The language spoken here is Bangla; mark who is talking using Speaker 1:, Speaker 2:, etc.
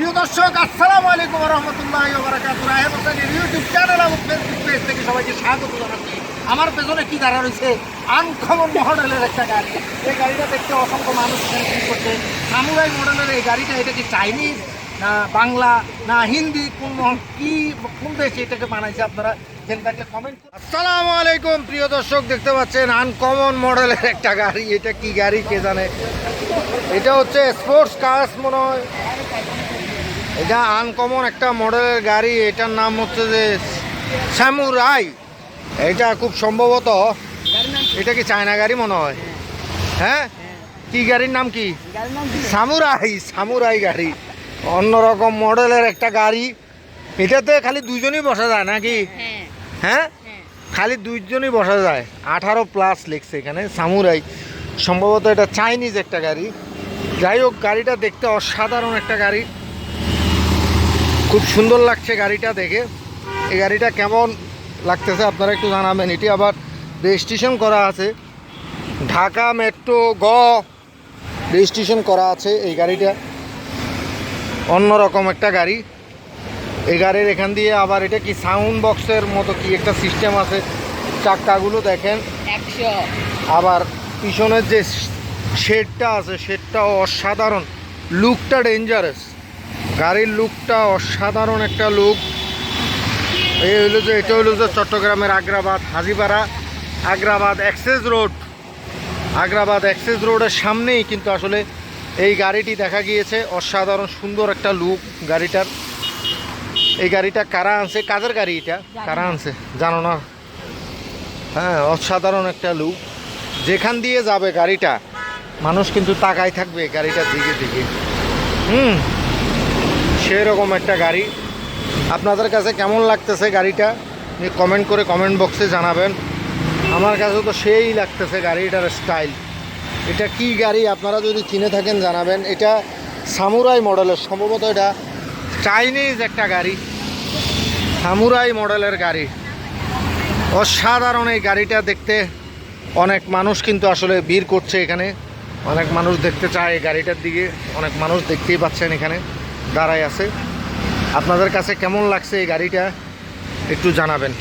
Speaker 1: প্রিয় দর্শক, আসসালামু আলাইকুম রহমতুল্লাহ ইউটিউব চ্যানেল এবং ফেসবুক পেজ থেকে সবাইকে স্বাগত জানাচ্ছি। আমার পেছনে কি দাঁড়া রয়েছে? আনকমন মডেলের একটা গাড়ি। এই গাড়িটা দেখতে অসংখ্য মানুষ করছে। সামুরাই মডেলের এই গাড়িটা, এটা কি চাইনিজ না বাংলা না হিন্দি? কোন কি, কোন দেশে এটাকে বানাইছে আপনারা জেনে আসসালামু আলাইকুম প্রিয় দর্শক, দেখতে পাচ্ছেন আনকমন মডেলের একটা গাড়ি। এটা কি গাড়ি কে জানে? এটা হচ্ছে স্পোর্টস কার্স মনে হয়। এটা আনকমন একটা মডেলের গাড়ি, এটার নাম হচ্ছে যে স্যামুরাই এটা খুব সম্ভবত। এটা কি চায়না গাড়ি মনে হয়? হ্যাঁ? কি গাড়ির নাম কি? সামুরাই সামুরাই গাড়ি। অন্যরকম মডেলের একটা গাড়ি। এটাতে খালি দুজনই বসা যায় নাকি?
Speaker 2: হ্যাঁ?
Speaker 1: খালি দুইজনই বসা যায়। আঠারো প্লাস লিখছে এখানে সামুরাই সম্ভবত এটা চাইনিজ একটা গাড়ি। যাই হোক গাড়িটা দেখতে অসাধারণ একটা গাড়ি। খুব সুন্দর লাগছে গাড়িটা দেখে। এই গাড়িটা কেমন লাগতেছে আপনারা একটু জানাবেন। এটি আবার রেজিস্ট্রেশন করা আছে। ঢাকা মেট্রো গ রেজিস্ট্রেশন করা আছে এই গাড়িটা। অন্যরকম একটা গাড়ি। এই গাড়ির এখান দিয়ে আবার এটা কি সাউন্ড বক্সের মতো কি একটা সিস্টেম আছে? চাক্কাগুলো দেখেন। আবার পিছনের যে শেডটা আছে শেডটাও অসাধারণ। লুকটা ডেঞ্জারাস গাড়ির লুকটা অসাধারণ একটা লুক। এই হইল যে, এটা হইল যে চট্টগ্রামের Agrabad, Hajipara, Agrabad access road. Agrabad access রোডের সামনেই কিন্তু আসলে এই গাড়িটি দেখা গিয়েছে। অসাধারণ, সুন্দর একটা লুক গাড়িটার। এই গাড়িটা কারা আনছে? কাদের গাড়ি এটা? কারা আনছে? জানো না? হ্যাঁ অসাধারণ একটা লুক। যেখান দিয়ে যাবে গাড়িটা মানুষ কিন্তু তাকাই থাকবে গাড়িটার দিকে দিকে। হুম, সেরকম একটা গাড়ি। আপনাদের কাছে কেমন লাগতেছে গাড়িটা? কমেন্ট করে কমেন্ট বক্সে জানাবেন। আমার কাছে তো সেই লাগতেছে গাড়িটার স্টাইল এটা কি গাড়ি? আপনারা যদি চিনে থাকেন জানাবেন। এটা সামুরাই মডেলের, সম্ভবত এটা চাইনিজ একটা গাড়ি। সামুরাই মডেলের গাড়ি। অসাধারণ এই গাড়িটা দেখতে। অনেক মানুষ কিন্তু আসলে ভিড় করছে এখানে। অনেক মানুষ দেখতে চায় এই গাড়িটার দিকে। অনেক মানুষ দেখতেই পাচ্ছেন এখানে দাঁড়ায় আছে। আপনাদের কাছে কেমন লাগছে এই গাড়িটা, একটু জানাবেন।